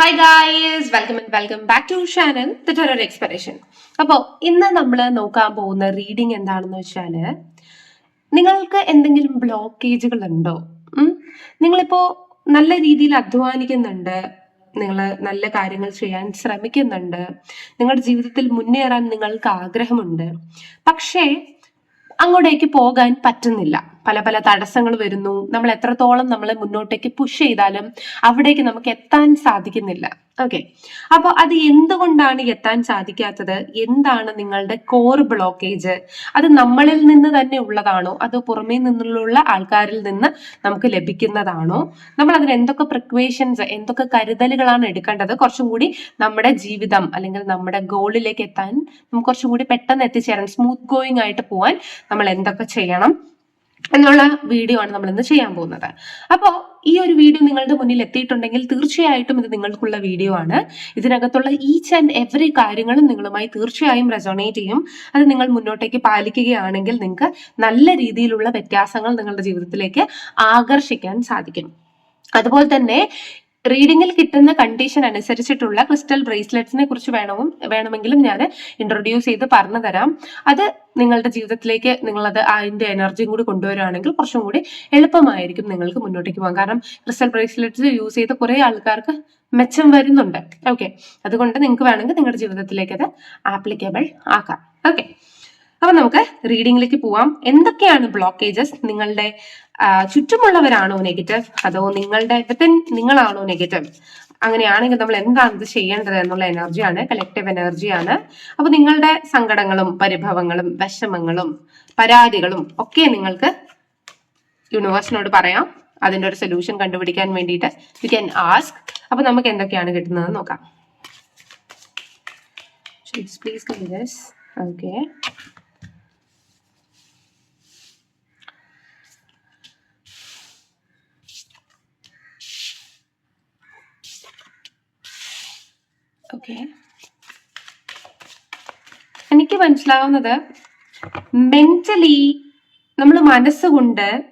Hi guys welcome and welcome back to channel the terror exploration അപ്പോൾ ഇന്ന് നമ്മൾ നോക്കാൻ പോകുന്ന റീഡിംഗ് എന്താണെന്ന് വെച്ചാൽ നിങ്ങൾക്ക് എന്തെങ്കിലും ബ്ലോക്കേജുകൾ ഉണ്ടോ നിങ്ങളിപ്പോൾ നിങ്ങളിപ്പോ നല്ല രീതിയിൽ അധ്വാനിക്കുന്നുണ്ട് നിങ്ങൾ നല്ല കാര്യങ്ങൾ ചെയ്യാൻ ശ്രമിക്കുന്നുണ്ട് നിങ്ങളുടെ ജീവിതത്തിൽ മുന്നേറാൻ നിങ്ങൾക്ക് ആഗ്രഹമുണ്ട്. പക്ഷേ അങ്ങോട്ടേക്ക് പോകാൻ പറ്റുന്നില്ല. പല പല തടസ്സങ്ങൾ വരുന്നു. നമ്മൾ എത്രത്തോളം നമ്മളെ മുന്നോട്ടേക്ക് പുഷ് ചെയ്താലും അവിടേക്ക് നമുക്ക് എത്താൻ സാധിക്കുന്നില്ല. ഓക്കെ അപ്പൊ അത് എന്തുകൊണ്ടാണ് എത്താൻ സാധിക്കാത്തത്? എന്താണ് നിങ്ങളുടെ കോർ ബ്ലോക്കേജ് അത് നമ്മളിൽ നിന്ന് തന്നെ ഉള്ളതാണോ? അതോ പുറമേ നിന്നുള്ള ആൾക്കാരിൽ നിന്ന് നമുക്ക് ലഭിക്കുന്നതാണോ? നമ്മൾ അതിന് എന്തൊക്കെ പ്രിക്വേഷൻസ് എന്തൊക്കെ കരുതലുകളാണ് എടുക്കേണ്ടത്? കുറച്ചും കൂടി നമ്മുടെ ജീവിതം അല്ലെങ്കിൽ നമ്മുടെ ഗോളിലേക്ക് എത്താൻ നമുക്ക് കുറച്ചും കൂടി പെട്ടെന്ന് എത്തിച്ചേരാൻ സ്മൂത്ത് ഗോയിങ് ആയിട്ട് പോവാൻ നമ്മൾ എന്തൊക്കെ ചെയ്യണം? എന്നുള്ള വീഡിയോ ആണ് നമ്മൾ ഇന്ന് ചെയ്യാൻ പോകുന്നത്. അപ്പോൾ ഈ ഒരു വീഡിയോ നിങ്ങളുടെ മുന്നിൽ എത്തിയിട്ടുണ്ടെങ്കിൽ തീർച്ചയായിട്ടും ഇത് നിങ്ങൾക്കുള്ള വീഡിയോ ആണ്. ഇതിനകത്തുള്ള ഈച്ച് ആൻഡ് എവറി കാര്യങ്ങളും നിങ്ങളുമായി തീർച്ചയായും റെസോണേറ്റ് ചെയ്യും. അത് നിങ്ങൾ മുന്നോട്ടേക്ക് പാലിക്കുകയാണെങ്കിൽ നിങ്ങൾക്ക് നല്ല രീതിയിലുള്ള വ്യത്യാസങ്ങൾ നിങ്ങളുടെ ജീവിതത്തിലേക്ക് ആകർഷിക്കാൻ സാധിക്കും. അതുപോലെ തന്നെ റീഡിങ്ങിൽ കിട്ടുന്ന കണ്ടീഷൻ അനുസരിച്ചിട്ടുള്ള ക്രിസ്റ്റൽ ബ്രേസ്ലെറ്റ്സിനെ കുറിച്ച് വേണവും വേണമെങ്കിലും ഞാൻ ഇൻട്രൊഡ്യൂസ് ചെയ്ത് പറഞ്ഞു തരാം. അത് നിങ്ങളുടെ ജീവിതത്തിലേക്ക് നിങ്ങളത് അതിന്റെ എനർജിയും കൂടി കൊണ്ടുവരുവാണെങ്കിൽ കുറച്ചും കൂടി എളുപ്പമായിരിക്കും നിങ്ങൾക്ക് മുന്നോട്ടേക്ക് പോകാൻ. കാരണം ക്രിസ്റ്റൽ ബ്രേസ്ലെറ്റ്സ് യൂസ് ചെയ്ത് കുറേ ആൾക്കാർക്ക് മെച്ചം വരുന്നുണ്ട്. ഓക്കെ അതുകൊണ്ട് നിങ്ങൾക്ക് വേണമെങ്കിൽ നിങ്ങളുടെ ജീവിതത്തിലേക്ക് അത് ആപ്ലിക്കബിൾ ആക്കാം. ഓക്കെ അപ്പൊ നമുക്ക് റീഡിംഗിലേക്ക് പോവാം. എന്തൊക്കെയാണ് ബ്ലോക്കേജസ് നിങ്ങളുടെ ചുറ്റുമുള്ളവരാണോ നെഗറ്റീവ് അതോ നിങ്ങളുടെ വിത്തിൻ നിങ്ങളാണോ നെഗറ്റീവ് അങ്ങനെയാണെങ്കിൽ നമ്മൾ എന്താണ് ഇത് ചെയ്യേണ്ടത് എന്നുള്ള എനർജിയാണ് കളക്റ്റീവ് എനർജിയാണ് അപ്പൊ നിങ്ങളുടെ സങ്കടങ്ങളും പരിഭവങ്ങളും വിഷമങ്ങളും പരാതികളും ഒക്കെ നിങ്ങൾക്ക് യൂണിവേഴ്സിനോട് പറയാം. അതിന്റെ ഒരു സൊല്യൂഷൻ കണ്ടുപിടിക്കാൻ വേണ്ടിയിട്ട് യു ക്യാൻ ആസ്ക് അപ്പൊ നമുക്ക് എന്തൊക്കെയാണ് കിട്ടുന്നത് നോക്കാം. പ്ലീസ് ഓക്കെ ഓക്കെ എനിക്ക് മനസ്സിലാവുന്നത് മെന്റലി നമ്മൾ മനസ്സുകൊണ്ട്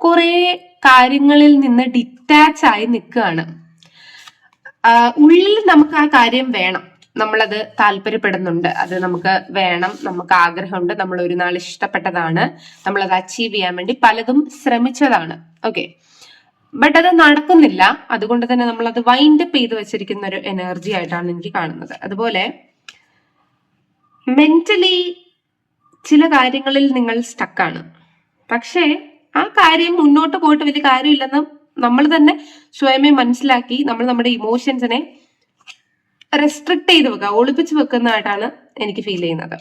കുറെ കാര്യങ്ങളിൽ നിന്ന് ഡിറ്റാച്ച് ആയി നിൽക്കുകയാണ്. ഉള്ളിൽ നമുക്ക് ആ കാര്യം വേണം. നമ്മളത് താല്പര്യപ്പെടുന്നുണ്ട്. അത് നമുക്ക് വേണം. നമുക്ക് ആഗ്രഹമുണ്ട്. നമ്മൾ ഒരു നാൾ ഇഷ്ടപ്പെട്ടതാണ്. നമ്മളത് അച്ചീവ് ചെയ്യാൻ വേണ്ടി പലതും ശ്രമിച്ചതാണ്. ഓക്കെ ബട്ട് അത് നടക്കുന്നില്ല. അതുകൊണ്ട് തന്നെ നമ്മൾ അത് വൈൻഡ് അപ്പ് ചെയ്ത് വെച്ചിരിക്കുന്ന ഒരു എനർജി ആയിട്ടാണ് എനിക്ക് കാണുന്നത്. അതുപോലെ മെന്റലി ചില കാര്യങ്ങളിൽ നിങ്ങൾ സ്റ്റക്കാണ് പക്ഷേ ആ കാര്യം മുന്നോട്ട് പോയിട്ട് വലിയ കാര്യമില്ലെന്ന് നമ്മൾ തന്നെ സ്വയമേ മനസ്സിലാക്കി നമ്മൾ നമ്മുടെ ഇമോഷൻസിനെ റെസ്ട്രിക്ട് ചെയ്ത് വെക്കുക ഒളിപ്പിച്ച് വെക്കുന്നതായിട്ടാണ് എനിക്ക് ഫീൽ ചെയ്യുന്നത്.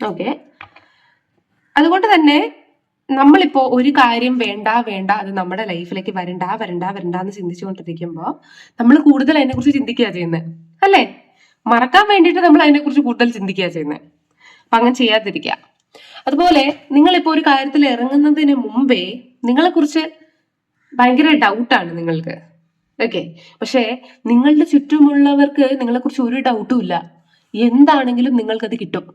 ഓക്കെ അതുകൊണ്ട് തന്നെ നമ്മളിപ്പോ ഒരു കാര്യം വേണ്ട വേണ്ട അത് നമ്മുടെ ലൈഫിലേക്ക് വരണ്ട വരണ്ട വരണ്ട എന്ന് ചിന്തിച്ചുകൊണ്ടിരിക്കുമ്പോൾ നമ്മൾ കൂടുതൽ അതിനെക്കുറിച്ച് ചിന്തിക്കുക ചെയ്യുന്നത് അല്ലേ? മറക്കാൻ വേണ്ടിയിട്ട് നമ്മൾ അതിനെക്കുറിച്ച് കൂടുതൽ ചിന്തിക്കുക ചെയ്യുന്നത് അപ്പൊ അങ്ങനെ ചെയ്യാതിരിക്കുക അതുപോലെ നിങ്ങളിപ്പോ ഒരു കാര്യത്തിൽ ഇറങ്ങുന്നതിന് മുമ്പേ നിങ്ങളെക്കുറിച്ച് ഭയങ്കര ഡൗട്ടാണ് നിങ്ങൾക്ക്. ഓക്കെ? പക്ഷേ നിങ്ങളുടെ ചുറ്റുമുള്ളവർക്ക് നിങ്ങളെക്കുറിച്ച് ഒരു ഡൗട്ടും ഇല്ല. എന്താണെങ്കിലും നിങ്ങൾക്കത് കിട്ടും.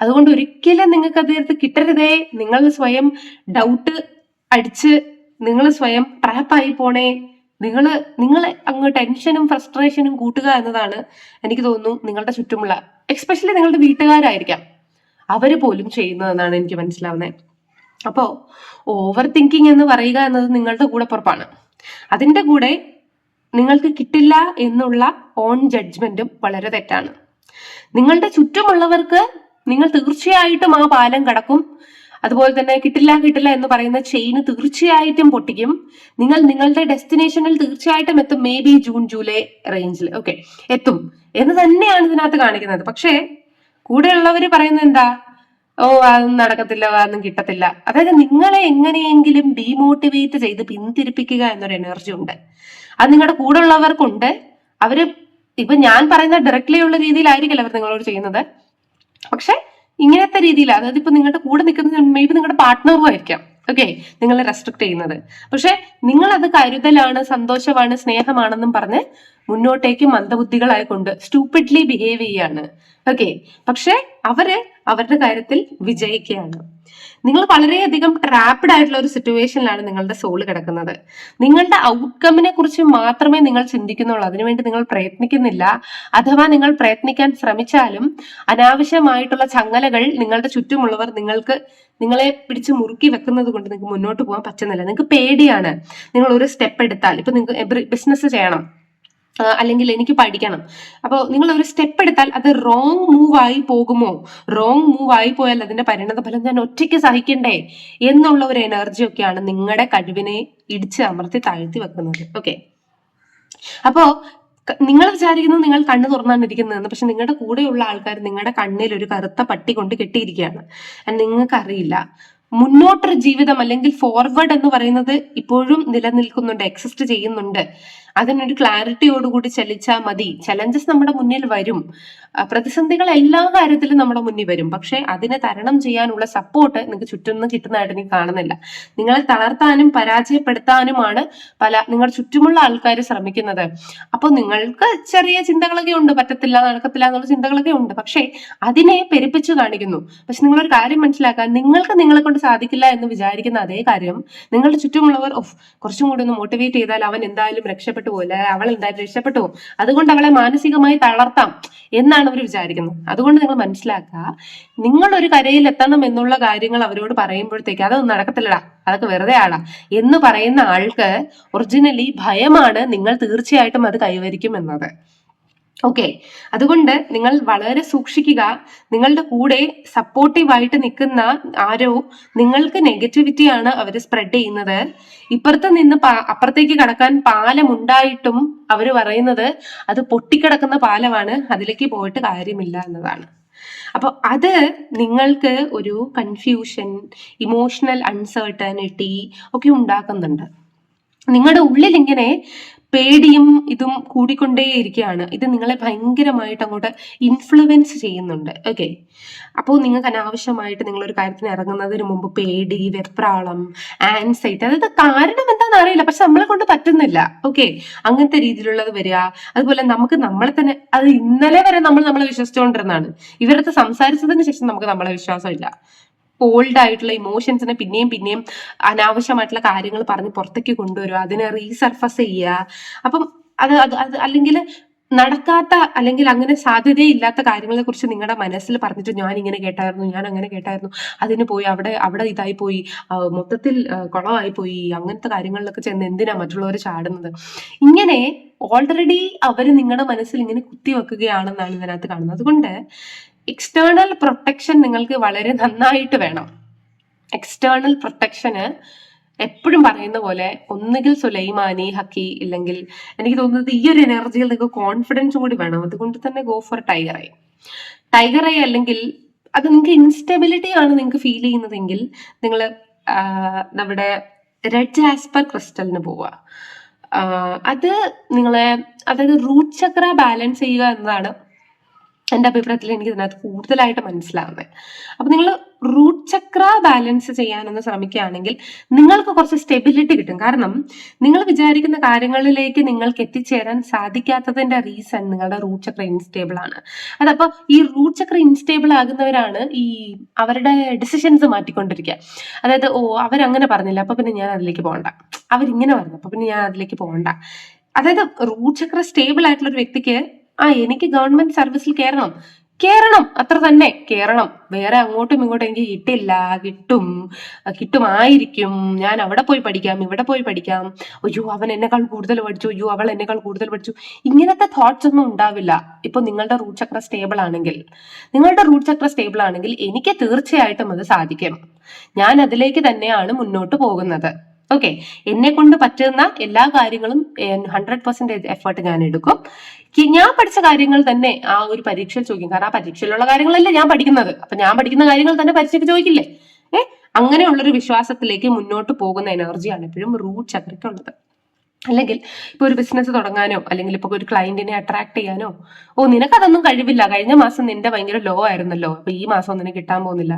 അതുകൊണ്ട് ഒരിക്കലും നിങ്ങൾക്ക് അത് കിട്ടരുതേ. നിങ്ങൾ സ്വയം ഡൗട്ട് അടിച്ച് നിങ്ങൾ സ്വയം ട്രാപ്പായി പോണേ. നിങ്ങൾ നിങ്ങൾ അങ്ങ് ടെൻഷനും ഫ്രസ്ട്രേഷനും കൂട്ടുക എന്നതാണ് എനിക്ക് തോന്നുന്നു നിങ്ങളുടെ ചുറ്റുമുള്ള എക്സ്പെഷ്യലി നിങ്ങളുടെ വീട്ടുകാരായിരിക്കാം. അവർ പോലും ചെയ്യുന്നതെന്നാണ് എനിക്ക് മനസ്സിലാവുന്നത് അപ്പോ ഓവർ തിങ്കിങ് എന്ന് പറയുക എന്നത് നിങ്ങളുടെ കൂടെ പുറപ്പാണ്. അതിന്റെ കൂടെ നിങ്ങൾക്ക് കിട്ടില്ല എന്നുള്ള ഓൺ ജഡ്ജ്മെന്റും വളരെ തെറ്റാണ്. നിങ്ങളുടെ ചുറ്റുമുള്ളവർക്ക് നിങ്ങൾ തീർച്ചയായിട്ടും ആ പാലം കടക്കും. അതുപോലെ തന്നെ കിട്ടില്ല കിട്ടില്ല എന്ന് പറയുന്ന ചെയിന് തീർച്ചയായിട്ടും പൊട്ടിക്കും. നിങ്ങൾ നിങ്ങളുടെ ഡെസ്റ്റിനേഷനിൽ തീർച്ചയായിട്ടും എത്തും. മേ ബി ജൂൺ ജൂലൈ റേഞ്ചിൽ ഓക്കെ എത്തും. എന്ന് തന്നെയാണ് ഇതിനകത്ത് കാണിക്കുന്നത്. പക്ഷേ കൂടെയുള്ളവർ പറയുന്നത് എന്താ? ഓ അതൊന്നും നടക്കത്തില്ല അതൊന്നും കിട്ടത്തില്ല. അതായത് നിങ്ങളെ എങ്ങനെയെങ്കിലും ഡീമോട്ടിവേറ്റ് ചെയ്ത് പിന്തിരിപ്പിക്കുക എന്നൊരു എനർജി ഉണ്ട്. അത് നിങ്ങളുടെ കൂടെ ഉള്ളവർക്കുണ്ട് അവർ ഇപ്പൊ ഞാൻ പറയുന്ന ഡയറക്ട്ലി ഉള്ള രീതിയിലായിരിക്കില്ല അവർ നിങ്ങളോട് ചെയ്യുന്നത്? പക്ഷെ ഇങ്ങനത്തെ രീതിയിൽ അതായത് ഇപ്പൊ നിങ്ങളുടെ കൂടെ നിൽക്കുന്ന മേ ബി നിങ്ങളുടെ പാർട്ട്ണറും ആയിരിക്കാം. ഓക്കെ നിങ്ങളെ റെസ്ട്രിക്ട് ചെയ്യുന്നത്. പക്ഷെ നിങ്ങൾ അത് കരുതലാണ് സന്തോഷമാണ് സ്നേഹമാണെന്നും പറഞ്ഞ് മുന്നോട്ടേക്ക് മന്ദബുദ്ധികളായിക്കൊണ്ട് സ്റ്റൂപ്പിഡ്ലി ബിഹേവ് ചെയ്യാണ്. ഓക്കെ പക്ഷെ അവർ അവരുടെ കാര്യത്തിൽ വിജയിക്കുകയാണ്. നിങ്ങൾ വളരെയധികം ട്രാപ്ഡ് ആയിട്ടുള്ള ഒരു സിറ്റുവേഷനിലാണ് നിങ്ങളുടെ സോൾ കിടക്കുന്നത്. നിങ്ങളുടെ ഔട്ട്കമ്മിനെ കുറിച്ച് മാത്രമേ നിങ്ങൾ ചിന്തിക്കുന്നുള്ളൂ. അതിനുവേണ്ടി നിങ്ങൾ പ്രയത്നിക്കുന്നില്ല. അഥവാ നിങ്ങൾ പ്രയത്നിക്കാൻ ശ്രമിച്ചാലും അനാവശ്യമായിട്ടുള്ള ചങ്ങലകൾ നിങ്ങളുടെ ചുറ്റുമുള്ളവർ നിങ്ങൾക്ക് നിങ്ങളെ പിടിച്ച് മുറുക്കി വെക്കുന്നത് കൊണ്ട് നിങ്ങൾക്ക് മുന്നോട്ട് പോകാൻ പറ്റുന്നില്ല. നിങ്ങൾക്ക് പേടിയാണ്. നിങ്ങൾ ഒരു സ്റ്റെപ്പ് എടുത്താൽ. ഇപ്പൊ നിങ്ങൾക്ക് ബിസിനസ് ചെയ്യണം. അല്ലെങ്കിൽ എനിക്ക് പഠിക്കണം. അപ്പോൾ നിങ്ങൾ ഒരു സ്റ്റെപ്പ് എടുത്താൽ അത് റോങ് മൂവ് ആയി പോകുമോ? റോങ് മൂവ് ആയി പോയാൽ അതിന്റെ പരിണത ഫലം ഞാൻ ഒറ്റയ്ക്ക് സഹിക്കണ്ടേ? എന്നുള്ള ഒരു എനർജി ഒക്കെയാണ് നിങ്ങളുടെ കഴിവിനെ ഇടിച്ച് അമർത്തി താഴ്ത്തി വെക്കുന്നത്. ഓക്കെ അപ്പോ നിങ്ങൾ വിചാരിക്കുന്നത് നിങ്ങൾ കണ്ണ് തുറന്നാണ് ഇരിക്കുന്നതെന്ന് പക്ഷെ നിങ്ങളുടെ കൂടെയുള്ള ആൾക്കാർ നിങ്ങളുടെ കണ്ണിൽ ഒരു കറുത്ത പട്ടി കൊണ്ട് കെട്ടിയിരിക്കുകയാണ്. നിങ്ങൾക്കറിയില്ല. മുന്നോട്ടൊരു ജീവിതം അല്ലെങ്കിൽ ഫോർവേഡ് എന്ന് പറയുന്നത് ഇപ്പോഴും നിലനിൽക്കുന്നുണ്ട് എക്സിസ്റ്റ് ചെയ്യുന്നുണ്ട്. അതിനൊരു ക്ലാരിറ്റിയോടുകൂടി ചലിച്ചാൽ മതി. ചലഞ്ചസ് നമ്മുടെ മുന്നിൽ വരും. പ്രതിസന്ധികൾ എല്ലാ കാര്യത്തിലും നമ്മുടെ മുന്നിൽ വരും. പക്ഷെ അതിനെ തരണം ചെയ്യാനുള്ള സപ്പോർട്ട് നിങ്ങൾക്ക് ചുറ്റും കിട്ടുന്നതായിട്ട് എനിക്ക് കാണുന്നില്ല. നിങ്ങളെ തളർത്താനും പരാജയപ്പെടുത്താനുമാണ് പല നിങ്ങളുടെ ചുറ്റുമുള്ള ആൾക്കാർ ശ്രമിക്കുന്നത്. അപ്പോൾ നിങ്ങൾക്ക് ചെറിയ ചിന്തകളൊക്കെ ഉണ്ട്. പറ്റത്തില്ല നടക്കത്തില്ല എന്നുള്ള ചിന്തകളൊക്കെ ഉണ്ട്. പക്ഷേ അതിനെ പെരുപ്പിച്ചു കാണിക്കുന്നു. പക്ഷെ നിങ്ങളൊരു കാര്യം മനസ്സിലാക്കാൻ നിങ്ങൾക്ക് നിങ്ങളെ കൊണ്ട് സാധിക്കില്ല എന്ന് വിചാരിക്കുന്ന അതേ കാര്യം നിങ്ങളുടെ ചുറ്റുമുള്ളവർ ഓഫ് കുറച്ചും കൂടി ഒന്ന് മോട്ടിവേറ്റ് ചെയ്താൽ അവൻ എന്തായാലും രക്ഷപ്പെട്ടു പോലെ അവൾ എന്തായാലും രക്ഷപ്പെട്ടു പോകും. അതുകൊണ്ട് അവളെ മാനസികമായി തളർത്താം എന്നാണ് അവർ വിചാരിക്കുന്നത് അതുകൊണ്ട് നിങ്ങൾ മനസ്സിലാക്കുക നിങ്ങൾ ഒരു കരയിൽ എത്തണം എന്നുള്ള കാര്യങ്ങൾ അവരോട് പറയുമ്പോഴത്തേക്ക് അതൊന്നും നടക്കത്തില്ലടാ അതൊക്കെ വെറുതെ ആളാ എന്ന് പറയുന്ന ആൾക്ക് ഒറിജിനലി ഭയമാണ് നിങ്ങൾ തീർച്ചയായിട്ടും അത് കൈവരിക്കും എന്നത് ഓക്കെ അതുകൊണ്ട് നിങ്ങൾ വളരെ സൂക്ഷിക്കുക. നിങ്ങളുടെ കൂടെ സപ്പോർട്ടീവ് ആയിട്ട് നിൽക്കുന്ന ആരോ നിങ്ങൾക്ക് നെഗറ്റിവിറ്റി ആണ് അവർ സ്പ്രെഡ് ചെയ്യുന്നത്. ഇപ്പുറത്ത് നിന്ന് അപ്പുറത്തേക്ക് കടക്കാൻ പാലം ഉണ്ടായിട്ടും അവർ പറയുന്നത് അത് പൊട്ടിക്കിടക്കുന്ന പാലമാണ് അതിലേക്ക് പോയിട്ട് കാര്യമില്ല എന്നതാണ്. അപ്പൊ അത് നിങ്ങൾക്ക് ഒരു കൺഫ്യൂഷൻ ഇമോഷണൽ അൺസർട്ടനിറ്റി ഒക്കെ ഉണ്ടാക്കുന്നുണ്ട്. നിങ്ങളുടെ ഉള്ളിൽ ഇങ്ങനെ പേടിയും ഇതും കൂടിക്കൊണ്ടേയിരിക്കുകയാണ്. ഇത് നിങ്ങളെ ഭയങ്കരമായിട്ട് അങ്ങോട്ട് ഇൻഫ്ലുവൻസ് ചെയ്യുന്നുണ്ട്. ഓക്കെ അപ്പോൾ നിങ്ങൾക്ക് അനാവശ്യമായിട്ട് നിങ്ങളൊരു കാര്യത്തിന് ഇറങ്ങുന്നതിന് മുമ്പ് പേടി വെപ്രാളം ആൻസൈറ്റി അതായത് കാരണം എന്താണെന്ന് അറിയില്ല. പക്ഷെ നമ്മളെ കൊണ്ട് പറ്റുന്നില്ല. ഓക്കെ അങ്ങനത്തെ രീതിയിലുള്ളത് വരിക. അതുപോലെ നമുക്ക് നമ്മളെ തന്നെ അത് ഇന്നലെ വരെ നമ്മൾ നമ്മളെ വിശ്വസിച്ചുകൊണ്ടിരുന്നതാണ്. ഇവരടുത്ത് സംസാരിച്ചതിന് ശേഷം നമുക്ക് നമ്മളെ വിശ്വാസമില്ല. ഓൾഡ് ആയിട്ടുള്ള ഇമോഷൻസിനെ പിന്നെയും പിന്നെയും അനാവശ്യമായിട്ടുള്ള കാര്യങ്ങൾ പറഞ്ഞ് പുറത്തേക്ക് കൊണ്ടുവരിക അതിനെ റീസർഫസ് ചെയ്യുക. അപ്പം അത് അത് അത് അല്ലെങ്കിൽ നടക്കാത്ത അല്ലെങ്കിൽ അങ്ങനെ സാധ്യതയില്ലാത്ത കാര്യങ്ങളെ കുറിച്ച് നിങ്ങളുടെ മനസ്സിൽ പറഞ്ഞിട്ട് ഞാൻ ഇങ്ങനെ കേട്ടായിരുന്നു ഞാൻ അങ്ങനെ കേട്ടായിരുന്നു. അതിന് പോയി അവിടെ അവിടെ ഇതായി പോയി. മൊത്തത്തിൽ കുളമായി പോയി. അങ്ങനത്തെ കാര്യങ്ങളിലൊക്കെ ചെന്ന് എന്തിനാ മറ്റുള്ളവർ ചാടുന്നത്? ഇങ്ങനെ ഓൾറെഡി അവർ നിങ്ങളുടെ മനസ്സിൽ ഇങ്ങനെ കുത്തി കുത്തിവെക്കുകയാണെന്നാണ് ഇതിനകത്ത് കാണുന്നത്. അതുകൊണ്ട് എക്സ്റ്റേണൽ പ്രൊട്ടക്ഷൻ നിങ്ങൾക്ക് വളരെ നന്നായിട്ട് വേണം. എക്സ്റ്റേണൽ പ്രൊട്ടക്ഷന് എപ്പോഴും പറയുന്ന പോലെ ഒന്നുകിൽ സുലൈമാനി ഹക്കി ഇല്ലെങ്കിൽ എനിക്ക് തോന്നുന്നത് ഈ ഒരു എനർജിയിൽ നിങ്ങൾക്ക് കോൺഫിഡൻസും കൂടി വേണം. അതുകൊണ്ട് തന്നെ go for tiger eye tiger eye അല്ലെങ്കിൽ അത് നിങ്ങൾക്ക് ഇൻസ്റ്റെബിലിറ്റി ആണ് നിങ്ങൾക്ക് ഫീൽ ചെയ്യുന്നതെങ്കിൽ നിങ്ങൾ നമ്മുടെ റെഡ് ജാസ്പർ ക്രിസ്റ്റലിന് പോവുക. അത് നിങ്ങളെ അതായത് റൂട്ട് ചക്ര ബാലൻസ് ചെയ്യുക എന്നതാണ് എന്റെ അഭിപ്രായത്തിൽ എനിക്ക് ഇതിനകത്ത് കൂടുതലായിട്ട് മനസ്സിലാവുന്നത്. അപ്പം നിങ്ങൾ റൂട്ട് ചക്ര ബാലൻസ് ചെയ്യാനൊന്ന് ശ്രമിക്കുകയാണെങ്കിൽ നിങ്ങൾക്ക് കുറച്ച് സ്റ്റെബിലിറ്റി കിട്ടും. കാരണം നിങ്ങൾ വിചാരിക്കുന്ന കാര്യങ്ങളിലേക്ക് നിങ്ങൾക്ക് എത്തിച്ചേരാൻ സാധിക്കാത്തതിന്റെ റീസൺ നിങ്ങളുടെ റൂട്ട് ചക്ര ഇൻസ്റ്റേബിൾ ആണ്. അതപ്പോൾ ഈ റൂട്ട് ചക്ര ഇൻസ്റ്റേബിൾ ആകുന്നവരാണ് ഈ അവരുടെ ഡിസിഷൻസ് മാറ്റിക്കൊണ്ടിരിക്കുക. അതായത് ഓ അവരങ്ങനെ പറഞ്ഞില്ല. അപ്പൊ പിന്നെ ഞാൻ അതിലേക്ക് പോകണ്ട. അവരിങ്ങനെ പറഞ്ഞു. അപ്പൊ പിന്നെ ഞാൻ അതിലേക്ക് പോകണ്ട. അതായത് റൂട്ട് ചക്ര സ്റ്റേബിൾ ആയിട്ടുള്ള ഒരു വ്യക്തിക്ക് ആ എനിക്ക് ഗവൺമെന്റ് സർവീസിൽ കയറണം കേറണം അത്ര തന്നെ. കേറണം. വേറെ അങ്ങോട്ടും ഇങ്ങോട്ടും എനിക്ക് കിട്ടില്ല. കിട്ടും. കിട്ടുമായിരിക്കും. ഞാൻ അവിടെ പോയി പഠിക്കാം ഇവിടെ പോയി പഠിക്കാം. അയ്യോ അവൻ എന്നെക്കാൾ കൂടുതൽ പഠിച്ചു. അയ്യോ അവൾ എന്നെക്കാൾ കൂടുതൽ പഠിച്ചു. ഇങ്ങനത്തെ തോട്ട്സ് ഒന്നും ഉണ്ടാവില്ല. ഇപ്പൊ നിങ്ങളുടെ റൂട്ട് ചക്ര സ്റ്റേബിൾ ആണെങ്കിൽ നിങ്ങളുടെ റൂട്ട് ചക്ര സ്റ്റേബിൾ ആണെങ്കിൽ എനിക്ക് തീർച്ചയായിട്ടും അത് സാധിക്കും. ഞാൻ അതിലേക്ക് തന്നെയാണ് മുന്നോട്ട് പോകുന്നത്. ഓക്കെ എന്നെ കൊണ്ട് പറ്റുന്ന എല്ലാ കാര്യങ്ങളും ഹൺഡ്രഡ് പെർസെന്റേജ് എഫേർട്ട് ഞാൻ എടുക്കും. ഞാൻ പഠിച്ച കാര്യങ്ങൾ തന്നെ ആ ഒരു പരീക്ഷയിൽ ചോദിക്കും. കാരണം ആ പരീക്ഷയിലുള്ള കാര്യങ്ങളല്ലേ ഞാൻ പഠിക്കുന്നത്. അപ്പൊ ഞാൻ പഠിക്കുന്ന കാര്യങ്ങൾ തന്നെ പരീക്ഷയ്ക്ക് ചോദിക്കില്ലേ? ഏഹ് അങ്ങനെയുള്ളൊരു വിശ്വാസത്തിലേക്ക് മുന്നോട്ട് പോകുന്ന എനർജിയാണ് എപ്പോഴും റൂട്ട് ചക്രയ്ക്കുള്ളത്. അല്ലെങ്കിൽ ഇപ്പൊ ഒരു ബിസിനസ് തുടങ്ങാനോ അല്ലെങ്കിൽ ഇപ്പൊ ഒരു ക്ലയന്റിനെ അട്രാക്ട് ചെയ്യാനോ ഓ നിനക്കതൊന്നും കഴിവില്ല. കഴിഞ്ഞ മാസം നിന്റെ ഭയങ്കര ലോ ആയിരുന്നല്ലോ. അപ്പൊ ഈ മാസം ഒന്നിനെ കിട്ടാൻ പോകുന്നില്ല.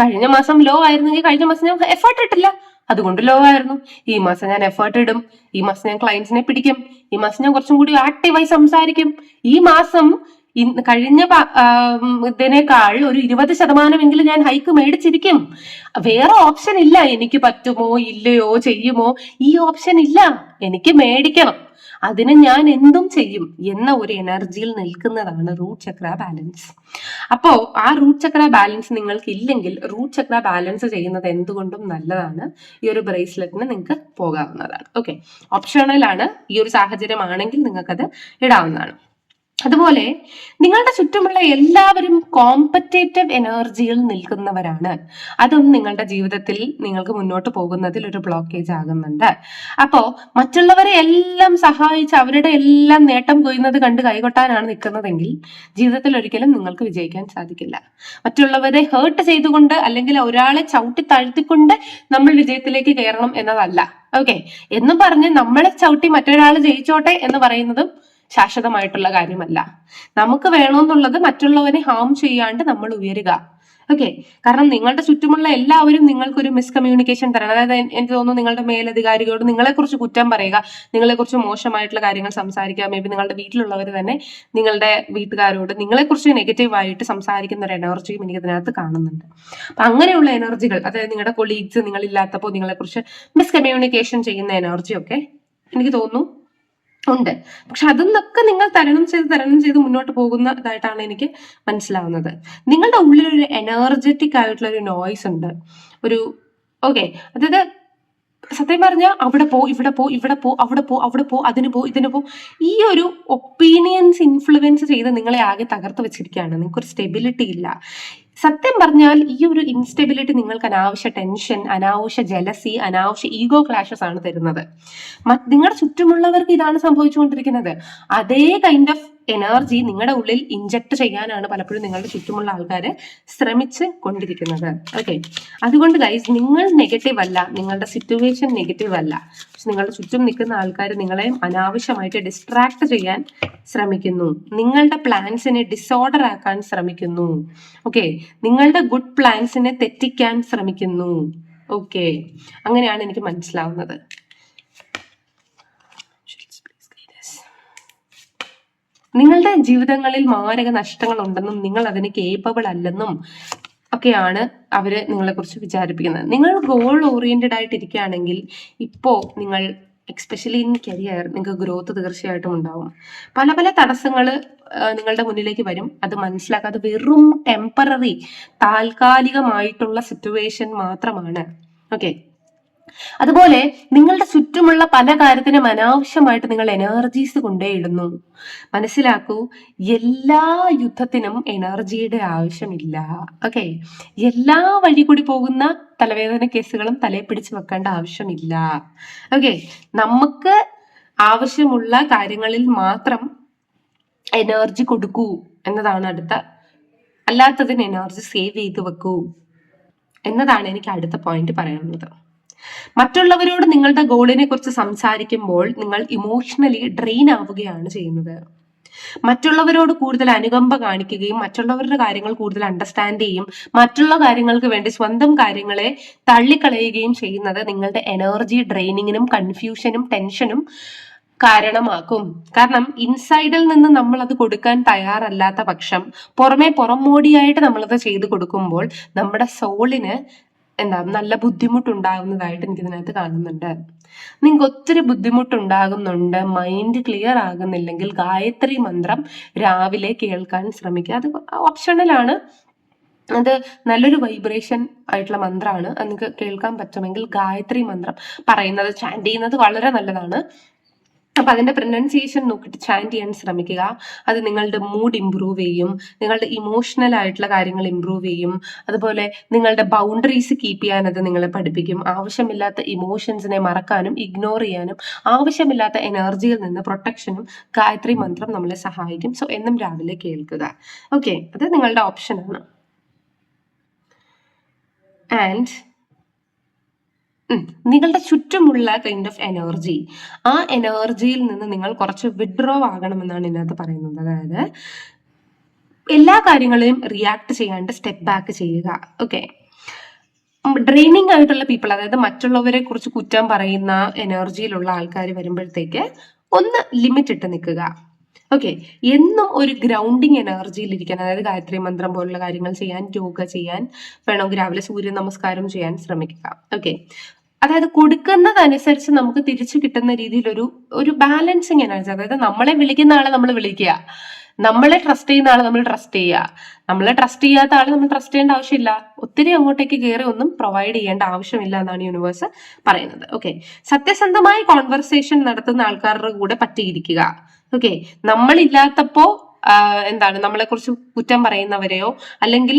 കഴിഞ്ഞ മാസം ലോ ആയിരുന്നെങ്കിൽ കഴിഞ്ഞ മാസം ഞാൻ എഫേർട്ട് ഇട്ടില്ല. അതുകൊണ്ട് ലോ ആയിരുന്നു. ഈ മാസം ഞാൻ എഫേർട്ട് ഇടും. ഈ മാസം ഞാൻ ക്ലയൻസിനെ പിടിക്കും. ഈ മാസം ഞാൻ കുറച്ചും കൂടി ആക്റ്റീവായി സംസാരിക്കും. ഈ മാസം ഇന്ന് കഴിഞ്ഞ ഇതിനേക്കാൾ ഒരു ഇരുപത് ശതമാനമെങ്കിലും ഞാൻ ഹൈക്ക് മേടിച്ചിരിക്കും. വേറെ ഓപ്ഷൻ ഇല്ല. എനിക്ക് പറ്റുമോ? ഇല്ലയോ? ചെയ്യുമോ? ഈ ഓപ്ഷൻ ഇല്ല. എനിക്ക് മേടിക്കണം. അതിന് ഞാൻ എന്തും ചെയ്യും എന്ന ഒരു എനർജിയിൽ നിൽക്കുന്നതാണ് റൂട്ട് ചക്ര ബാലൻസ്. അപ്പോ ആ റൂട്ട് ചക്ര ബാലൻസ് നിങ്ങൾക്ക് ഇല്ലെങ്കിൽ റൂട്ട് ചക്ര ബാലൻസ് ചെയ്യുന്നത് എന്തുകൊണ്ടും നല്ലതാണ്. ഈ ഒരു ബ്രേസ്ലെറ്റിന് നിങ്ങൾക്ക് പോകാവുന്നതാണ്. ഓക്കെ. ഓപ്ഷണലാണ് ഈ ഒരു സാഹചര്യമാണെങ്കിൽ നിങ്ങൾക്കത് ഇടാവുന്നതാണ്. അതുപോലെ നിങ്ങളുടെ ചുറ്റുമുള്ള എല്ലാവരും കോമ്പറ്റേറ്റീവ് എനർജിയിൽ നിൽക്കുന്നവരാണ്. അതും നിങ്ങളുടെ ജീവിതത്തിൽ നിങ്ങൾക്ക് മുന്നോട്ട് പോകുന്നതിൽ ഒരു ബ്ലോക്കേജ് ആകുന്നുണ്ട്. അപ്പോ മറ്റുള്ളവരെ എല്ലാം സഹായിച്ച് അവരുടെ എല്ലാം നേട്ടം കൊയ്യുന്നത് കണ്ട് കൈകൊട്ടാനാണ് നിൽക്കുന്നതെങ്കിൽ ജീവിതത്തിൽ ഒരിക്കലും നിങ്ങൾക്ക് വിജയിക്കാൻ സാധിക്കില്ല. മറ്റുള്ളവരെ ഹേർട്ട് ചെയ്തുകൊണ്ട് അല്ലെങ്കിൽ ഒരാളെ ചവിട്ടി താഴ്ത്തിക്കൊണ്ട് നമ്മൾ വിജയത്തിലേക്ക് കയറണം എന്നതല്ല. ഓക്കെ എന്ന് പറഞ്ഞ് നമ്മളെ ചവിട്ടി മറ്റൊരാൾ ജയിച്ചോട്ടെ എന്ന് പറയുന്നതും ശാശ്വതമായിട്ടുള്ള കാര്യമല്ല. നമുക്ക് വേണമെന്നുള്ളത് മറ്റുള്ളവരെ ഹാം ചെയ്യാണ്ട് നമ്മൾ ഉയരുക. ഓക്കെ കാരണം നിങ്ങളുടെ ചുറ്റുമുള്ള എല്ലാവരും നിങ്ങൾക്കൊരു മിസ്കമ്മ്യൂണിക്കേഷൻ തരണം. അതായത് എനിക്ക് തോന്നുന്നു നിങ്ങളുടെ മേലധികാരികളോട് നിങ്ങളെക്കുറിച്ച് കുറ്റം പറയുക നിങ്ങളെക്കുറിച്ച് മോശമായിട്ടുള്ള കാര്യങ്ങൾ സംസാരിക്കുക മേ ബി നിങ്ങളുടെ വീട്ടിലുള്ളവർ തന്നെ നിങ്ങളുടെ വീട്ടുകാരോട് നിങ്ങളെക്കുറിച്ച് നെഗറ്റീവായിട്ട് സംസാരിക്കുന്ന ഒരു എനർജിയും എനിക്ക് ഇതിനകത്ത് കാണുന്നുണ്ട്. അപ്പൊ അങ്ങനെയുള്ള എനർജികൾ അതായത് നിങ്ങളുടെ കൊളീഗ്സ് നിങ്ങളില്ലാത്തപ്പോൾ നിങ്ങളെക്കുറിച്ച് മിസ്കമ്മ്യൂണിക്കേഷൻ ചെയ്യുന്ന എനർജിയൊക്കെ എനിക്ക് തോന്നുന്നു ഉണ്ട്. പക്ഷെ അതെന്നൊക്കെ നിങ്ങൾ തരണം ചെയ്ത് തരണം ചെയ്ത് മുന്നോട്ട് പോകുന്നതായിട്ടാണ് എനിക്ക് മനസ്സിലാവുന്നത്. നിങ്ങളുടെ ഉള്ളിൽ ഒരു എനർജറ്റിക് ആയിട്ടുള്ള ഒരു നോയ്സ് ഉണ്ട്. ഒരു ഓക്കെ അതായത് സത്യം പറഞ്ഞാൽ അവിടെ പോ ഇവിടെ പോ ഇവിടെ പോ അവിടെ പോ അവിടെ പോ അതിന് പോ ഇതിന് പോ. ഈ ഒരു ഒപ്പീനിയൻസ് ഇൻഫ്ലുവൻസ് ചെയ്ത് നിങ്ങളെ ആകെ തകർത്ത് വെച്ചിരിക്കുകയാണ്. നിങ്ങൾക്കൊരു സ്റ്റെബിലിറ്റി ഇല്ല. സത്യം പറഞ്ഞാൽ ഈ ഒരു ഇൻസ്റ്റെബിലിറ്റി നിങ്ങൾക്ക് അനാവശ്യ ടെൻഷൻ അനാവശ്യ ജലസി അനാവശ്യ ഈഗോ ക്ലാഷസ് ആണ് തരുന്നത്. നിങ്ങളുടെ ചുറ്റുമുള്ളവർക്ക് ഇതാണ് സംഭവിച്ചുകൊണ്ടിരിക്കുന്നത്. അതേ കൈൻഡ് ഓഫ് എനർജി നിങ്ങളുടെ ഉള്ളിൽ ഇഞ്ചക്ട് ചെയ്യാനാണ് പലപ്പോഴും നിങ്ങളുടെ ചുറ്റുമുള്ള ആൾക്കാർ ശ്രമിച്ച് കൊണ്ടിരിക്കുന്നത്. ഓക്കെ അതുകൊണ്ട് ഗൈസ് നിങ്ങൾ നെഗറ്റീവ് അല്ല നിങ്ങളുടെ സിറ്റുവേഷൻ നെഗറ്റീവ് അല്ല. പക്ഷെ നിങ്ങളുടെ ചുറ്റും നിൽക്കുന്ന ആൾക്കാർ നിങ്ങളെ അനാവശ്യമായിട്ട് ഡിസ്ട്രാക്ട് ചെയ്യാൻ ശ്രമിക്കുന്നു. നിങ്ങളുടെ പ്ലാൻസിനെ ഡിസോർഡർ ആക്കാൻ ശ്രമിക്കുന്നു. ഓക്കെ നിങ്ങളുടെ ഗുഡ് പ്ലാൻസിനെ തെറ്റിക്കാൻ ശ്രമിക്കുന്നു. ഓക്കെ അങ്ങനെയാണ് എനിക്ക് മനസ്സിലാവുന്നത്. നിങ്ങളുടെ ജീവിതങ്ങളിൽ മാരക നഷ്ടങ്ങൾ ഉണ്ടെന്നും നിങ്ങൾ അതിന് കേപ്പബിൾ അല്ലെന്നും ഒക്കെയാണ് അവർ നിങ്ങളെ കുറിച്ച് വിചാരിപ്പിക്കുന്നത്. നിങ്ങൾ ഗോൾ ഓറിയന്റഡ് ആയിട്ട് ഇരിക്കുകയാണെങ്കിൽ ഇപ്പോ നിങ്ങൾ എക്സ്പെഷ്യലി ഇൻ കരിയർ നിങ്ങൾക്ക് ഗ്രോത്ത് തീർച്ചയായിട്ടും ഉണ്ടാവും. പല പല തടസ്സങ്ങൾ നിങ്ങളുടെ മുന്നിലേക്ക് വരും. അത് മനസ്സിലാക്കാതെ വെറും ടെമ്പററി താൽക്കാലികമായിട്ടുള്ള സിറ്റുവേഷൻ മാത്രമാണ്. ഓക്കെ അതുപോലെ നിങ്ങളുടെ ചുറ്റുമുള്ള പല കാര്യത്തിനും അനാവശ്യമായിട്ട് നിങ്ങൾ എനർജീസ് കൊണ്ടേയിടുന്നു. മനസ്സിലാക്കൂ എല്ലാ യുദ്ധത്തിനും എനർജിയുടെ ആവശ്യമില്ല. ഓക്കെ എല്ലാ വഴി കൂടി പോകുന്ന തലവേദന കേസുകളും തലയിൽ പിടിച്ചു വെക്കേണ്ട ആവശ്യമില്ല. ഓക്കെ നമുക്ക് ആവശ്യമുള്ള കാര്യങ്ങളിൽ മാത്രം എനർജി കൊടുക്കൂ എന്നതാണ് അടുത്ത. അല്ലാത്തതിന് എനർജി സേവ് ചെയ്ത് വെക്കൂ. എന്നതാണ് എനിക്ക് അടുത്ത പോയിന്റ് പറയാനുള്ളത്. മറ്റുള്ളവരോട് നിങ്ങളുടെ ഗോളിനെ കുറിച്ച് സംസാരിക്കുമ്പോൾ നിങ്ങൾ ഇമോഷണലി ഡ്രെയിൻ ആവുകയാണ് ചെയ്യുന്നത്. മറ്റുള്ളവരോട് കൂടുതൽ അനുകമ്പ കാണിക്കുകയും മറ്റുള്ളവരുടെ കാര്യങ്ങൾ കൂടുതൽ അണ്ടർസ്റ്റാൻഡ് ചെയ്യും മറ്റുള്ള കാര്യങ്ങൾക്ക് വേണ്ടി സ്വന്തം കാര്യങ്ങളെ തള്ളിക്കളയുകയും ചെയ്യുന്നത് നിങ്ങളുടെ എനർജി ഡ്രെയിനിങ്ങിനും കൺഫ്യൂഷനും ടെൻഷനും കാരണമാക്കും. കാരണം ഇൻസൈഡിൽ നിന്ന് നമ്മൾ അത് കൊടുക്കാൻ തയ്യാറല്ലാത്ത പക്ഷം പുറമെ പുറമോടിയായിട്ട് നമ്മളത് ചെയ്തു കൊടുക്കുമ്പോൾ നമ്മുടെ സോളിന് എന്താ നല്ല ബുദ്ധിമുട്ടുണ്ടാകുന്നതായിട്ട് എനിക്ക് ഇതിനകത്ത് കാണുന്നുണ്ട്. നിങ്ങൾക്ക് ഒത്തിരി ബുദ്ധിമുട്ടുണ്ടാകുന്നുണ്ട് മൈൻഡ് ക്ലിയർ ആകുന്നില്ലെങ്കിൽ ഗായത്രി മന്ത്രം രാവിലെ കേൾക്കാൻ ശ്രമിക്കുക. അത് ഓപ്ഷണലാണ് അത് നല്ലൊരു വൈബ്രേഷൻ ആയിട്ടുള്ള മന്ത്രമാണ്. അത് നിങ്ങൾക്ക് കേൾക്കാൻ പറ്റുമെങ്കിൽ ഗായത്രി മന്ത്രം പറയുന്നത് ചാൻഡ് ചെയ്യുന്നത് വളരെ നല്ലതാണ്. അപ്പൊ അതിന്റെ പ്രൊനൗൺസിയേഷൻ നോക്കിയിട്ട് ചാന്റ് ചെയ്യാൻ ശ്രമിക്കുക. അത് നിങ്ങളുടെ മൂഡ് ഇമ്പ്രൂവ് ചെയ്യും. നിങ്ങളുടെ ഇമോഷണൽ ആയിട്ടുള്ള കാര്യങ്ങൾ ഇമ്പ്രൂവ് ചെയ്യും. അതുപോലെ നിങ്ങളുടെ ബൗണ്ടറീസ് കീപ്പ് ചെയ്യാൻ അത് നിങ്ങളെ പഠിപ്പിക്കും. ആവശ്യമില്ലാത്ത ഇമോഷൻസിനെ മറക്കാനും ഇഗ്നോർ ചെയ്യാനും ആവശ്യമില്ലാത്ത എനർജിയിൽ നിന്ന് പ്രൊട്ടക്ഷനും ഗായത്രി മന്ത്രം നമ്മളെ സഹായിക്കും. സോ എന്നും രാവിലെ കേൾക്കുക. ഓക്കെ അത് നിങ്ങളുടെ ഓപ്ഷനാണ് ആൻഡ് നിങ്ങളുടെ ചുറ്റുമുള്ള കൈൻഡ് ഓഫ് എനർജി ആ എനർജിയിൽ നിന്ന് നിങ്ങൾ കുറച്ച് വിഡ്രോ ആകണമെന്നാണ് ഇതിനകത്ത് പറയുന്നത്. അതായത് എല്ലാ കാര്യങ്ങളെയും റിയാക്ട് ചെയ്യാണ്ട് സ്റ്റെപ്പ് ബാക്ക് ചെയ്യുക. ഓക്കെ ഡ്രെയിനിങ് ആയിട്ടുള്ള പീപ്പിൾ അതായത് മറ്റുള്ളവരെ കുറിച്ച് കുറ്റം പറയുന്ന എനർജിയിലുള്ള ആൾക്കാർ വരുമ്പോഴത്തേക്ക് ഒന്ന് ലിമിറ്റ് ഇട്ട് നിൽക്കുക. ഓക്കെ എന്നും ഒരു ഗ്രൗണ്ടിങ് എനർജിയിൽ ഇരിക്കാൻ അതായത് ഗായത്രി മന്ത്രം പോലുള്ള കാര്യങ്ങൾ ചെയ്യാൻ യോഗ ചെയ്യാൻ വേണമെങ്കിൽ രാവിലെ സൂര്യ നമസ്കാരം ചെയ്യാൻ ശ്രമിക്കുക. ഓക്കെ അതായത് കൊടുക്കുന്നതനുസരിച്ച് നമുക്ക് തിരിച്ചു കിട്ടുന്ന രീതിയിലൊരു ഒരു ഒരു ബാലൻസിങ് എനർജി അതായത് നമ്മളെ വിളിക്കുന്ന ആളെ നമ്മൾ വിളിക്കുക. നമ്മളെ ട്രസ്റ്റ് ചെയ്യുന്ന ആളെ നമ്മൾ ട്രസ്റ്റ് ചെയ്യുക. നമ്മളെ ട്രസ്റ്റ് ചെയ്യാത്ത ആളെ നമ്മൾ ട്രസ്റ്റ് ചെയ്യേണ്ട ആവശ്യമില്ല. ഒത്തിരി അങ്ങോട്ടേക്ക് കയറി ഒന്നും പ്രൊവൈഡ് ചെയ്യേണ്ട ആവശ്യമില്ല എന്നാണ് യൂണിവേഴ്സ് പറയുന്നത്. ഓക്കെ സത്യസന്ധമായി കോൺവെർസേഷൻ നടത്തുന്ന ആൾക്കാരുടെ കൂടെ പറ്റിയിരിക്കുക. ഓക്കെ നമ്മളില്ലാത്തപ്പോ എന്താണ് നമ്മളെ കുറിച്ച് കുറ്റം പറയുന്നവരെയോ അല്ലെങ്കിൽ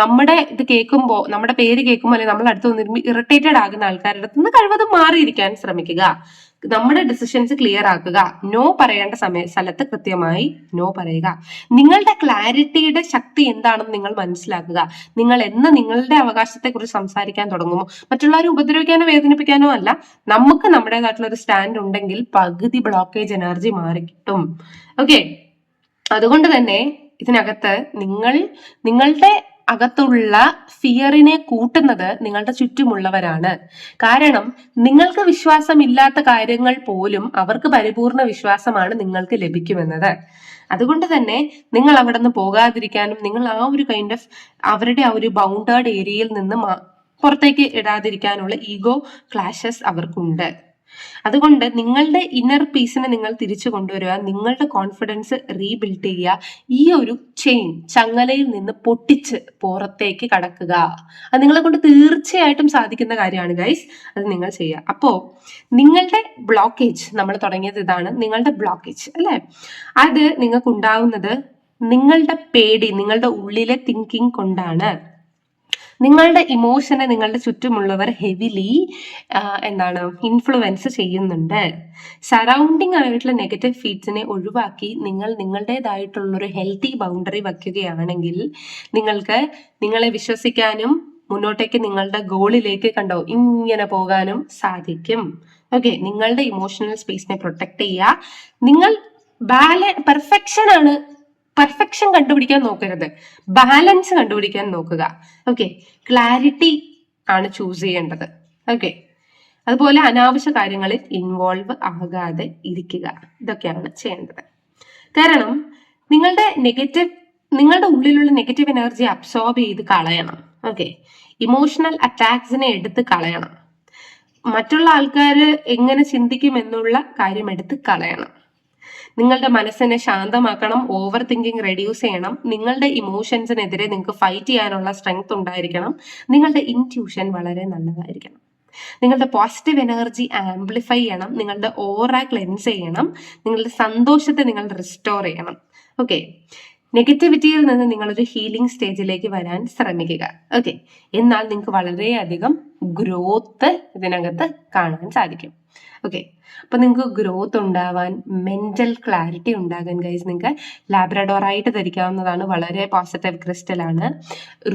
നമ്മുടെ ഇത് കേൾക്കുമ്പോൾ നമ്മുടെ പേര് കേൾക്കുമ്പോൾ അല്ലെങ്കിൽ നമ്മൾ അടുത്ത് നിന്ന് ഇറിറ്റേറ്റഡ് ആകുന്ന ആൾക്കാരുടെ അടുത്ത് നിന്ന് കഴിവതും മാറിയിരിക്കാൻ ശ്രമിക്കുക. നമ്മുടെ ഡിസിഷൻസ് ക്ലിയർ ആക്കുക. നോ പറയേണ്ട സമയ സ്ഥലത്ത് കൃത്യമായി നോ പറയുക. നിങ്ങളുടെ ക്ലാരിറ്റിയുടെ ശക്തി എന്താണെന്ന് നിങ്ങൾ മനസ്സിലാക്കുക. നിങ്ങൾ എന്ന് നിങ്ങളുടെ അവകാശത്തെ കുറിച്ച് സംസാരിക്കാൻ തുടങ്ങുമോ? മറ്റുള്ളവരെ ഉപദ്രവിക്കാനോ വേദനിപ്പിക്കാനോ അല്ല. നമുക്ക് നമ്മുടേതായിട്ടുള്ള ഒരു സ്റ്റാൻഡ് ഉണ്ടെങ്കിൽ പകുതി ബ്ലോക്കേജ് എനർജി മാറി കിട്ടും. ഓക്കെ അതുകൊണ്ട് തന്നെ ഇതിനകത്ത് നിങ്ങൾ നിങ്ങളുടെ അകത്തുള്ള ഫിയറിനെ കൂട്ടുന്നത് നിങ്ങളുടെ ചുറ്റുമുള്ളവരാണ്. കാരണം നിങ്ങൾക്ക് വിശ്വാസമില്ലാത്ത കാര്യങ്ങൾ പോലും അവർക്ക് പരിപൂർണ വിശ്വാസമാണ് നിങ്ങൾക്ക് ലഭിക്കുമെന്നത്. അതുകൊണ്ട് തന്നെ നിങ്ങൾ അവിടെ നിന്ന് പോകാതിരിക്കാനും നിങ്ങൾ ആ ഒരു കൈൻഡ് ഓഫ് അവരുടെ ആ ഒരു ബൗണ്ടേഡ് ഏരിയയിൽ നിന്ന് പുറത്തേക്ക് ഇടാതിരിക്കാനുള്ള ഈഗോ ക്ലാഷസ് അവർക്കുണ്ട്. അതുകൊണ്ട് നിങ്ങളുടെ ഇന്നർ പീസിനെ നിങ്ങൾ തിരിച്ചു കൊണ്ടുവരിക നിങ്ങളുടെ കോൺഫിഡൻസ് റീബിൽഡ് ചെയ്യുക ഈ ഒരു ചെയിൻ ചങ്ങലയിൽ നിന്ന് പൊട്ടിച്ച് പുറത്തേക്ക് കടക്കുക. അത് നിങ്ങളെ കൊണ്ട് തീർച്ചയായിട്ടും സാധിക്കുന്ന കാര്യമാണ് ഗൈസ് അത് നിങ്ങൾ ചെയ്യുക. അപ്പോ നിങ്ങളുടെ ബ്ലോക്കേജ് നമ്മൾ തുടങ്ങിയത് ഇതാണ് നിങ്ങളുടെ ബ്ലോക്കേജ് അല്ലേ? അത് നിങ്ങൾക്ക് ഉണ്ടാവുന്നത് നിങ്ങളുടെ പേടി നിങ്ങളുടെ ഉള്ളിലെ തിങ്കിങ് കൊണ്ടാണ്. നിങ്ങളുടെ ഇമോഷനെ നിങ്ങളുടെ ചുറ്റുമുള്ളവർ ഹെവിലി എന്താണ് ഇൻഫ്ലുവൻസ് ചെയ്യുന്നുണ്ട്. സറൗണ്ടിങ് ആയിട്ടുള്ള നെഗറ്റീവ് ഫീഡ്സിനെ ഒഴിവാക്കി നിങ്ങൾ നിങ്ങളുടേതായിട്ടുള്ള ഒരു ഹെൽത്തി ബൗണ്ടറി വയ്ക്കുകയാണെങ്കിൽ നിങ്ങൾക്ക് നിങ്ങളെ വിശ്വസിക്കാനും മുന്നോട്ടേക്ക് നിങ്ങളുടെ ഗോളിലേക്ക് കണ്ടോ ഇങ്ങനെ പോകാനും സാധിക്കും. ഓക്കെ നിങ്ങളുടെ ഇമോഷണൽ സ്പേസിനെ പ്രൊട്ടക്ട് ചെയ്യുക. നിങ്ങൾ ബാല പെർഫെക്ഷൻ ആണ് പെർഫെക്ഷൻ കണ്ടുപിടിക്കാൻ നോക്കരുത്. ബാലൻസ് കണ്ടുപിടിക്കാൻ നോക്കുക. ഓക്കെ ക്ലാരിറ്റി ആണ് ചൂസ് ചെയ്യേണ്ടത്. ഓക്കെ അതുപോലെ അനാവശ്യ കാര്യങ്ങളിൽ ഇൻവോൾവ് ആകാതെ ഇരിക്കുക. ഇതൊക്കെയാണ് ചെയ്യേണ്ടത്. കാരണം നിങ്ങളുടെ നെഗറ്റീവ് നിങ്ങളുടെ ഉള്ളിലുള്ള നെഗറ്റീവ് എനർജി അബ്സോർബ് ചെയ്ത് കളയണം. ഓക്കെ ഇമോഷണൽ അറ്റാക്സിനെ എടുത്ത് കളയണം. മറ്റുള്ള ആൾക്കാർ എങ്ങനെ ചിന്തിക്കും എന്നുള്ള കാര്യം എടുത്ത് കളയണം. നിങ്ങളുടെ മനസ്സിനെ ശാന്തമാക്കണം ഓവർ തിങ്കിങ് റെഡ്യൂസ് ചെയ്യണം. നിങ്ങളുടെ ഇമോഷൻസിനെതിരെ നിങ്ങൾക്ക് ഫൈറ്റ് ചെയ്യാനുള്ള സ്ട്രെങ്ത് ഉണ്ടായിരിക്കണം. നിങ്ങളുടെ ഇന്റ്യൂഷൻ വളരെ നല്ലതായിരിക്കണം. നിങ്ങളുടെ പോസിറ്റീവ് എനർജി ആംപ്ലിഫൈ ചെയ്യണം. നിങ്ങളുടെ ഓറ ക്ലെൻസ് ചെയ്യണം. നിങ്ങളുടെ സന്തോഷത്തെ നിങ്ങൾ റിസ്റ്റോർ ചെയ്യണം. ഓക്കെ നെഗറ്റിവിറ്റിയിൽ നിന്ന് നിങ്ങളൊരു ഹീലിംഗ് സ്റ്റേജിലേക്ക് വരാൻ ശ്രമിക്കുക. ഓക്കെ എന്നാൽ നിങ്ങൾക്ക് വളരെയധികം ഗ്രോത്ത് ഇതിനകത്ത് കാണാൻ സാധിക്കും. ഓക്കെ അപ്പോൾ നിങ്ങൾക്ക് ഗ്രോത്ത് ഉണ്ടാവാൻ മെന്റൽ ക്ലാരിറ്റി ഉണ്ടാകാൻ ഗൈസ് നിങ്ങൾക്ക് ലാബ്രഡോറായിട്ട് ധരിക്കാവുന്നതാണ്. വളരെ പോസിറ്റീവ് ക്രിസ്റ്റലാണ്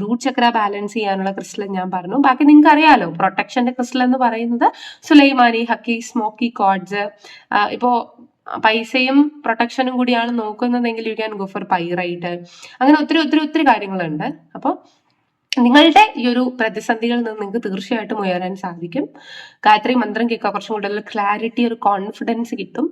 റൂട്ട് ചക്ര ബാലൻസ് ചെയ്യാനുള്ള ക്രിസ്റ്റൽ ഞാൻ പറഞ്ഞു. ബാക്കി നിങ്ങൾക്ക് അറിയാലോ പ്രൊട്ടക്ഷന്റെ ക്രിസ്റ്റൽ എന്ന് പറയുന്നത് സുലൈമാനി ഹക്കി സ്മോക്കി കോഡ്സ് ഇപ്പോൾ പൈസയും പ്രൊട്ടക്ഷനും കൂടിയാണ് നോക്കുന്നതെങ്കിൽ you can go for pyrite അങ്ങനെ ഒത്തിരി ഒത്തിരി ഒത്തിരി കാര്യങ്ങളുണ്ട്. അപ്പോൾ നിങ്ങളുടെ ഈ ഒരു പ്രതിസന്ധികളിൽ നിന്ന് നിങ്ങൾക്ക് തീർച്ചയായിട്ടും ഉയരാൻ സാധിക്കും. ഗായത്രി മന്ത്രം കേൾക്കുക. കുറച്ചും കൂടുതൽ ക്ലാരിറ്റി ഒരു കോൺഫിഡൻസ് കിട്ടും.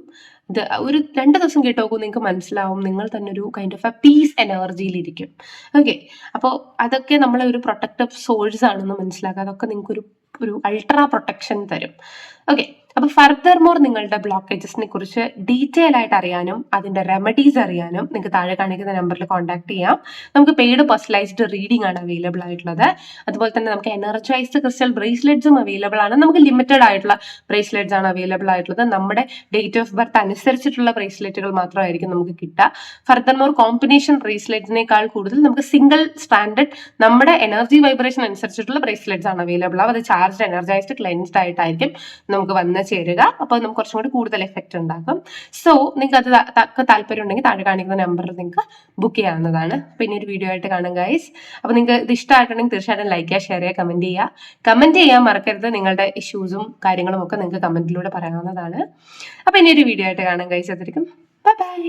ഒരു രണ്ട് ദിവസം കേട്ട് നിങ്ങൾക്ക് മനസ്സിലാവും. നിങ്ങൾ തന്നെ ഒരു കൈൻഡ് ഓഫ് എ പീസ് എനർജിയിലിരിക്കും ഓക്കെ അപ്പോൾ അതൊക്കെ നമ്മളെ ഒരു പ്രൊട്ടക്റ്റീവ് സോഴ്സ് ആണെന്ന് മനസ്സിലാക്കുക. അതൊക്കെ നിങ്ങൾക്ക് ഒരു ഒരു അൾട്രാ പ്രൊട്ടക്ഷൻ തരും. ഓക്കെ അപ്പൊ ഫർദർ മോർ നിങ്ങളുടെ ബ്ലോക്കേജസിനെ കുറിച്ച് ഡീറ്റെയിൽ ആയിട്ട് അറിയാനും അതിന്റെ റെമഡീസ് അറിയാനും നിങ്ങൾക്ക് താഴെ കാണിക്കുന്ന നമ്പറിൽ കോൺടാക്ട് ചെയ്യാം. നമുക്ക് പെയ്ഡ് പേഴ്സണലൈസ്ഡ് റീഡിംഗ് ആണ് അവൈലബിൾ ആയിട്ടുള്ളത്. അതുപോലെ തന്നെ നമുക്ക് എനർജൈസ്ഡ് ക്രിസ്റ്റൽ ബ്രേസ്ലെറ്റ്സും അവൈലബിൾ ആണ്. നമുക്ക് ലിമിറ്റഡ് ആയിട്ടുള്ള ബ്രേസ്ലെറ്റ്സ് ആണ് അവൈലബിൾ ആയിട്ടുള്ളത്. നമ്മുടെ ഡേറ്റ് ഓഫ് ബർത്ത് അനുസരിച്ചിട്ടുള്ള ബ്രേസ്ലെറ്റുകൾ മാത്രമായിരിക്കും നമുക്ക് കിട്ടുക. ഫർദർ മോർ കോമ്പിനേഷൻ ബ്രേസ്ലെറ്റ്സിനേക്കാൾ കൂടുതൽ നമുക്ക് സിംഗിൾ സ്റ്റാൻഡേർഡ് നമ്മുടെ എനർജി വൈബ്രേഷൻ അനുസരിച്ചിട്ടുള്ള ബ്രേസ്ലെറ്റ്സ് ആണ് അവൈലബിൾ ആവും അത് ചാർജ് എനർജൈസ്ഡ് ക്ലെൻസ്ഡ് ആയിട്ടായിരിക്കും നമുക്ക് വന്ന് ചേരുക. അപ്പോൾ നമുക്ക് കുറച്ചും കൂടി കൂടുതൽ എഫക്റ്റ് ഉണ്ടാക്കും. സോ നിങ്ങൾക്ക് അത് താല്പര്യം ഉണ്ടെങ്കിൽ താഴെ കാണിക്കുന്ന നമ്പറിൽ നിങ്ങൾക്ക് ബുക്ക് ചെയ്യാവുന്നതാണ്. പിന്നെ ഒരു വീഡിയോ ആയിട്ട് കാണാം ഗൈസ് അപ്പോൾ നിങ്ങൾക്ക് ഇത് ഇഷ്ടമായിട്ടുണ്ടെങ്കിൽ തീർച്ചയായിട്ടും ലൈക്ക് ചെയ്യുക ഷെയർ ചെയ്യുക കമന്റ് ചെയ്യുക. കമന്റ് ചെയ്യാൻ മറക്കരുത്. നിങ്ങളുടെ ഇഷ്യൂസും കാര്യങ്ങളും ഒക്കെ നിങ്ങൾക്ക് കമന്റിലൂടെ പറയാവുന്നതാണ്. അപ്പോൾ ഇനി ഒരു വീഡിയോ ആയിട്ട് കാണാം ഗൈസ് അതിരിക്കും ബൈ ബൈ